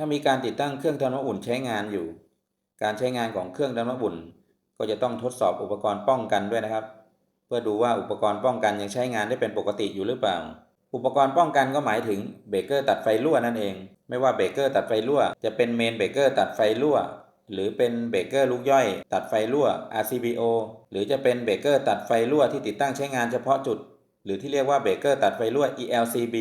ถ้ามีการติดตั้งเครื่องทำน้ำอุ่นใช้งานอยู่ การใช้งานของเครื่องทำน้ำอุ่น ก็จะต้องทดสอบอุปกรณ์ป้องกันด้วยนะครับ เพื่อดูว่าอุปกรณ์ป้องกันยังใช้งานได้เป็นปกติอยู่หรือเปล่า อุปกรณ์ป้องกันก็หมายถึงเบรกเกอร์ตัดไฟรั่วนั่นเอง ไม่ว่าเบรกเกอร์ตัดไฟรั่ว จะเป็นเมนเบรกเกอร์ตัดไฟรั่วหรือเป็นเบรกเกอร์ลูกย่อย ตัดไฟรั่ว RCBO หรือจะเป็นเบรกเกอร์ตัดไฟรั่วที่ติดตั้งใช้งานเฉพาะจุด หรือที่เรียกว่าเบรกเกอร์ตัดไฟรั่ว ELCB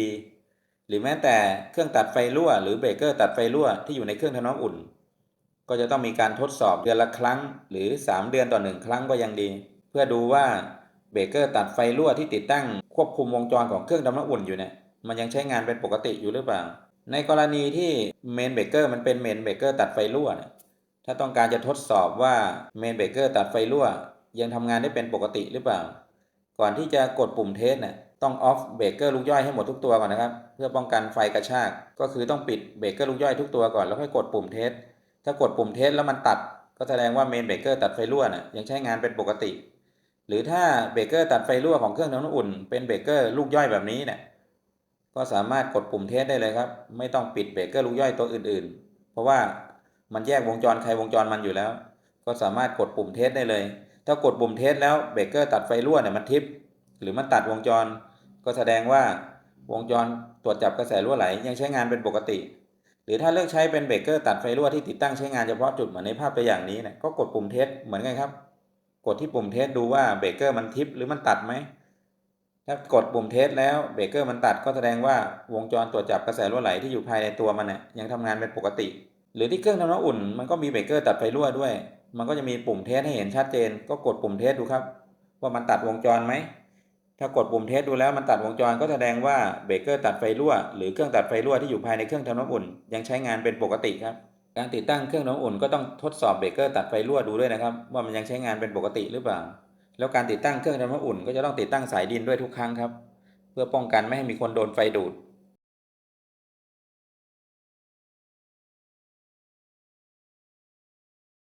หรือแม้แต่เครื่องตัดไฟรั่ว หรือเบรกเกอร์ตัดไฟรั่วที่อยู่ในเครื่องทำน้ำอุ่น ก็จะต้องมีการทดสอบเดือนละครั้ง หรือ 3 เดือนต่อหนึ่งครั้งก็ยังดี เพื่อดูว่าเบรกเกอร์ตัดไฟรั่วที่ติดตั้งควบคุมวงจรของเครื่องทำน้ำอุ่นอยู่เนี่ยมันยังใช้งานเป็นปกติอยู่หรือเปล่า ในกรณีที่เมนเบรกเกอร์มันเป็นเมนเบรกเกอร์ตัดไฟรั่วเนี่ยถ้าต้องการจะทดสอบว่าเมนเบรกเกอร์ตัดไฟรั่วยังทำงานได้เป็นปกติหรือเปล่า ก่อนที่จะกดปุ่มเทสเนี่ย ต้องออฟเบรกเกอร์ลูกย่อยให้หมดทุกตัวก่อนนะครับ เพื่อป้องกันไฟกระชาก ก็คือต้องปิดเบรกเกอร์ลูกย่อยทุกตัวก่อนแล้วค่อยกดปุ่มเทส ถ้ากดปุ่มเทสแล้วมันตัด ก็แสดงว่าเมนเบรกเกอร์ตัดไฟรั่วน่ะยังใช้งานเป็นปกติ หรือถ้าเบรกเกอร์ตัดไฟรั่วของเครื่องทำน้ำอุ่น เป็นเบรกเกอร์ลูกย่อยแบบนี้เนี่ยก็สามารถกดปุ่มเทสได้เลยครับ ไม่ต้องปิดเบรกเกอร์ลูกย่อยตัวอื่น ๆ เพราะว่ามันแยกวงจรใครวงจรมันอยู่แล้ว ก็สามารถกดปุ่มเทสได้เลย ถ้ากดปุ่มเทสแล้วเบรกเกอร์ตัดไฟรั่วเนี่ยมันทิปหรือมันตัดวงจร ก็แสดงว่าวงจรตรวจจับกระแสรั่วไหลยังใช้งานเป็นปกติ หรือถ้าเลือกใช้เป็นเบรกเกอร์ตัดไฟรั่วที่ติดตั้งใช้งานเฉพาะจุดเหมือนในภาพตัวอย่างนี้เนี่ยก็กดปุ่มเทสเหมือนกันครับ กดที่ปุ่มเทสดูว่าเบรกเกอร์มันทิปหรือมันตัดไหมถ้ากดปุ่มเทสแล้วเบรกเกอร์มันตัดก็แสดงว่าวงจรตรวจจับกระแสรั่วไหลที่อยู่ภายในตัวมันเนี่ยยังทำงานเป็นปกติ หรือที่เครื่องทำน้ำอุ่น มันก็มีเบรกเกอร์ตัดไฟรั่วด้วย มันก็จะมีปุ่มเทสให้เห็นชัดเจน ก็กดปุ่มเทสดูครับ ว่ามันตัดวงจรไหม ถ้ากดปุ่มเทสดูแล้วมันตัดวงจรก็แสดงว่าเบรกเกอร์ตัดไฟรั่วหรือเครื่องตัดไฟรั่วที่อยู่ภายในเครื่องทำน้ำอุ่น ยังใช้งานเป็นปกติครับ การติดตั้งเครื่องทำน้ำอุ่นก็ต้องทดสอบเบรกเกอร์ตัดไฟรั่วดูด้วยนะครับ ว่ามันยังใช้งานเป็นปกติหรือเปล่า แล้วการติดตั้งเครื่องทำน้ำอุ่น ก็จะต้องติดตั้งสายดินด้วยทุกครั้งครับ เพื่อป้องกันไม่ให้มีคนโดนไฟดูด